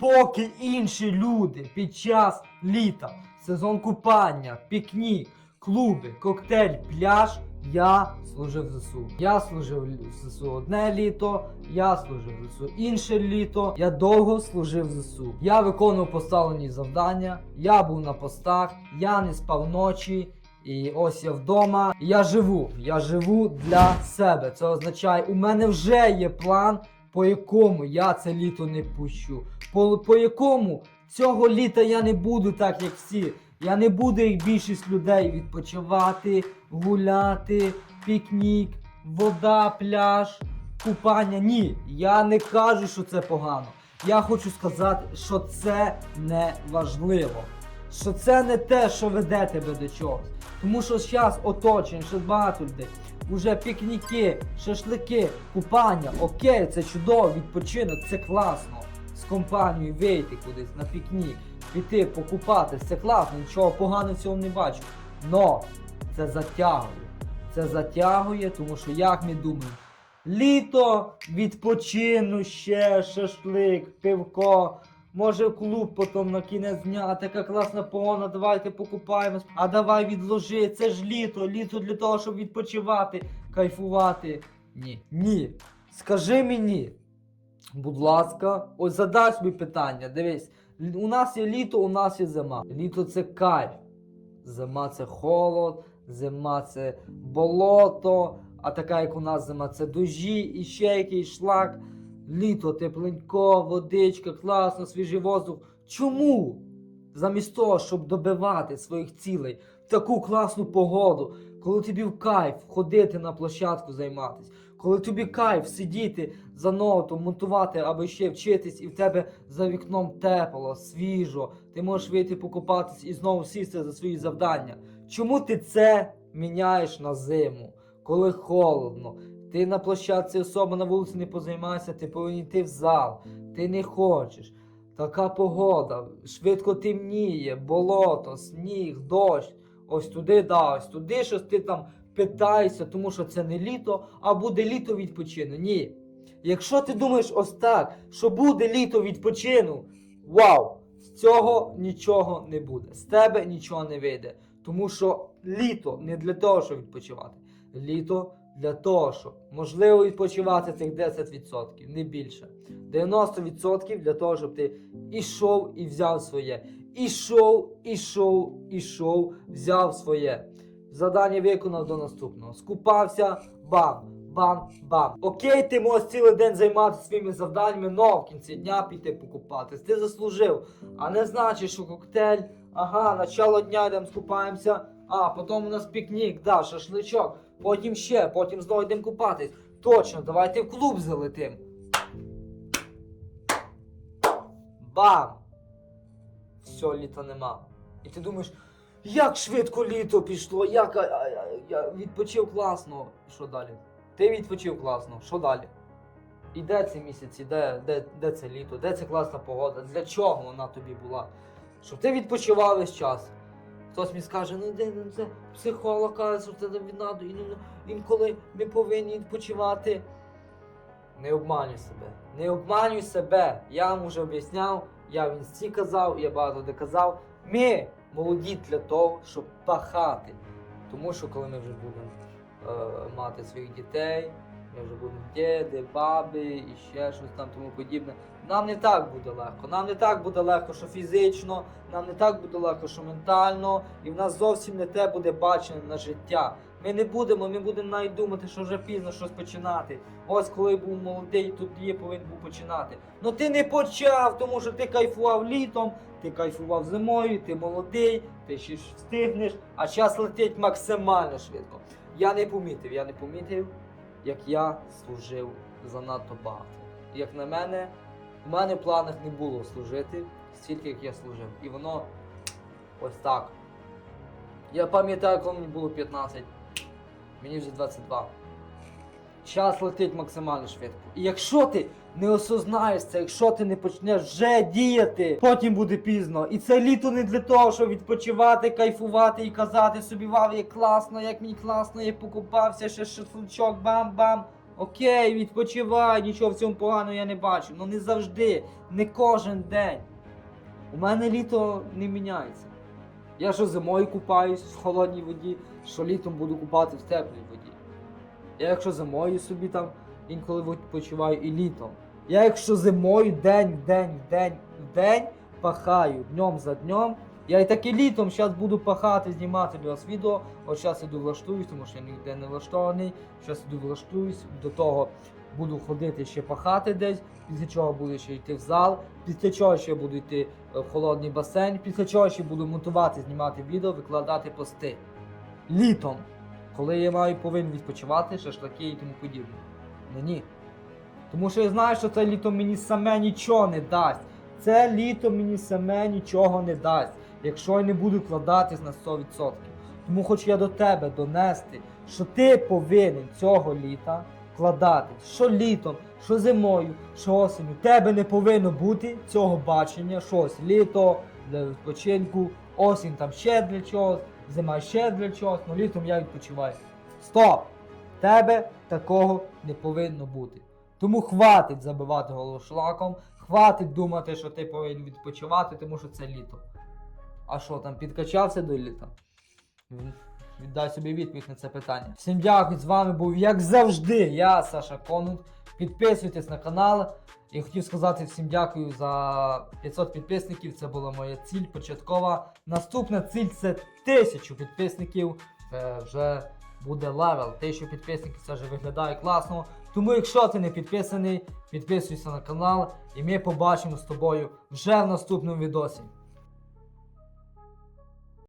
Поки інші люди під час літа, сезон купання, пікнік, клуби, коктейль, пляж, я служив в ЗСУ. Я служив в ЗСУ одне літо, я служив в ЗСУ інше літо. Я довго служив в ЗСУ. Я виконував поставлені завдання, я був на постах, я не спав ночі. І ось я вдома. Я живу. Я живу для себе. Це означає, у мене вже є план, по якому я це літо не пущу. По, по якому цього літа я не буду так, як всі. Я не буду, як більшість людей, відпочивати, гуляти, пікнік, вода, пляж, купання. Ні, я не кажу, що це погано. Я хочу сказати, що це не важливо. Що це не те, що веде тебе до чогось. Тому що зараз оточень, ще багато людей. Уже пікніки, шашлики, купання, окей, це чудово, відпочинок, це класно. З компанією вийти кудись на пікнік, піти покупатись, це класно, нічого поганого в цьому не бачу. Но це затягує. Це затягує, тому що як ми думаємо, літо, відпочину ще, шашлик, пивко. Може в клуб потім на кінець дня, а така класна погода, давайте покупаємось. А давай відложи, це ж літо, літо для того, щоб відпочивати, кайфувати. Ні. Ні. Скажи мені, будь ласка, ось задай собі питання. Дивись, у нас є літо, у нас є зима. Літо це кайф. Зима це холод, зима це болото, а така як у нас зима, це дожі і ще якийсь шлак. Літо, тепленько, водичка, класно, свіжий воздух. Чому? Замість того, щоб добивати своїх цілей в таку класну погоду, коли тобі в кайф ходити на площадку займатися, коли тобі кайф сидіти за ноутом, монтувати або ще вчитись, і в тебе за вікном тепло, свіжо, ти можеш вийти покупатись і знову сісти за свої завдання. Чому ти це міняєш на зиму, коли холодно? Ти на площадці особа на вулиці не позаймайся, ти повинен йти в зал. Ти не хочеш. Така погода, швидко темніє, болото, сніг, дощ. Ось туди, да, ось туди щось ти там питаєшся, тому що це не літо, а буде літо відпочину. Ні. Якщо ти думаєш ось так, що буде літо відпочину, вау! З цього нічого не буде. З тебе нічого не вийде. Тому що літо не для того, щоб відпочивати. Літо для того, щоб можливо відпочивати цих 10%, не більше. 90% для того, щоб ти ішов і взяв своє. Ішов, ішов, ішов, взяв своє. Задання виконав до наступного. Скупався, бам, бам, бам. Окей, ти можеш цілий день займатися своїми завданнями, но в кінці дня піти покупатись. Ти заслужив. А не значить, що коктейль, ага, начало дня йдемо скупаємося, а потім у нас пікнік, да, шашличок, потім ще, потім знову йдемо купатись. Точно, давайте в клуб залетим. Бам! Все, літа нема. І ти думаєш, як швидко літо пішло, як а, а, я відпочив класно. Що далі? Ти відпочив класно, що далі? І де ці місяці, де, де, де це літо, де ця класна погода? Для чого вона тобі була? Щоб ти відпочивав весь час. Хтось мені скаже, ну де ну, це психолог каже, що це від надо, і, ну, інколи ми повинні відпочивати. Не обманюй себе. Не обманюй себе. Я вам вже об'ясняв, я в інсті казав, я багато де казав. Ми молоді для того, щоб пахати. Тому що коли ми вже будемо е, мати своїх дітей, ми вже будемо діди, баби і ще щось там тому подібне. Нам не так буде легко. Нам не так буде легко, що фізично, нам не так буде легко, що ментально, і в нас зовсім не те буде бачення на життя. Ми не будемо, ми будемо навіть думати, що вже пізно щось починати. Ось коли був молодий, тут є повинен був починати. Ну ти не почав, тому що ти кайфував літом, ти кайфував зимою, ти молодий, ти ще встигнеш, а час летить максимально швидко. Я не помітив, я не помітив, як я служив занадто багато. Як на мене, в мене в планах не було служити стільки, як я служив. І воно ось так. Я пам'ятаю, коли мені було 15, мені вже 22. Час летить максимально швидко. І якщо ти не осознаєш це, якщо ти не почнеш вже діяти, потім буде пізно. І це літо не для того, щоб відпочивати, кайфувати і казати собі, вау, як класно, як мені класно, я покупався, ще шашличок, бам-бам. Окей, відпочивай, нічого в цьому поганого я не бачу. Ну не завжди, не кожен день. У мене літо не міняється. Я що зимою купаюсь в холодній воді, що літом буду купати в теплій воді. Я якщо зимою собі там інколи відпочиваю і літом. Я якщо зимою день, день, день, день пахаю днем за днем. Я і так і літом зараз буду пахати, знімати для вас відео. От зараз іду влаштуюсь, тому що я ніде не влаштований. Зараз іду влаштуюсь, до того буду ходити ще пахати десь, після чого буду ще йти в зал, після чого ще буду йти е, в холодний басейн, після чого ще буду монтувати, знімати відео, викладати пости. Літом, коли я маю повинен відпочивати, шашлаки і тому подібне. Ну ні. Тому що я знаю, що це літо мені саме нічого не дасть. Це літо мені саме нічого не дасть, якщо я не буду вкладатись на 100%. Тому хочу я до тебе донести, що ти повинен цього літа вкладатись, що літом, що зимою, що осінню. Тебе не повинно бути цього бачення, що ось літо для відпочинку, осінь там ще для чогось, зима ще для чогось, ну літом я відпочиваю. Стоп! Тебе такого не повинно бути. Тому хватить забивати голову шлаком, хватить думати, що ти повинен відпочивати, тому що це літо. А що там, підкачався до літа? Віддай собі відповідь на це питання. Всім дякую, з вами був, як завжди, я, Саша Конунг. Підписуйтесь на канал. І хотів сказати всім дякую за 500 підписників. Це була моя ціль початкова. Наступна ціль це 1000 підписників. Це вже буде левел. 1000 підписників це вже виглядає класно. Тому, якщо ти не підписаний, підписуйся на канал, і ми побачимо з тобою вже в наступному відосі.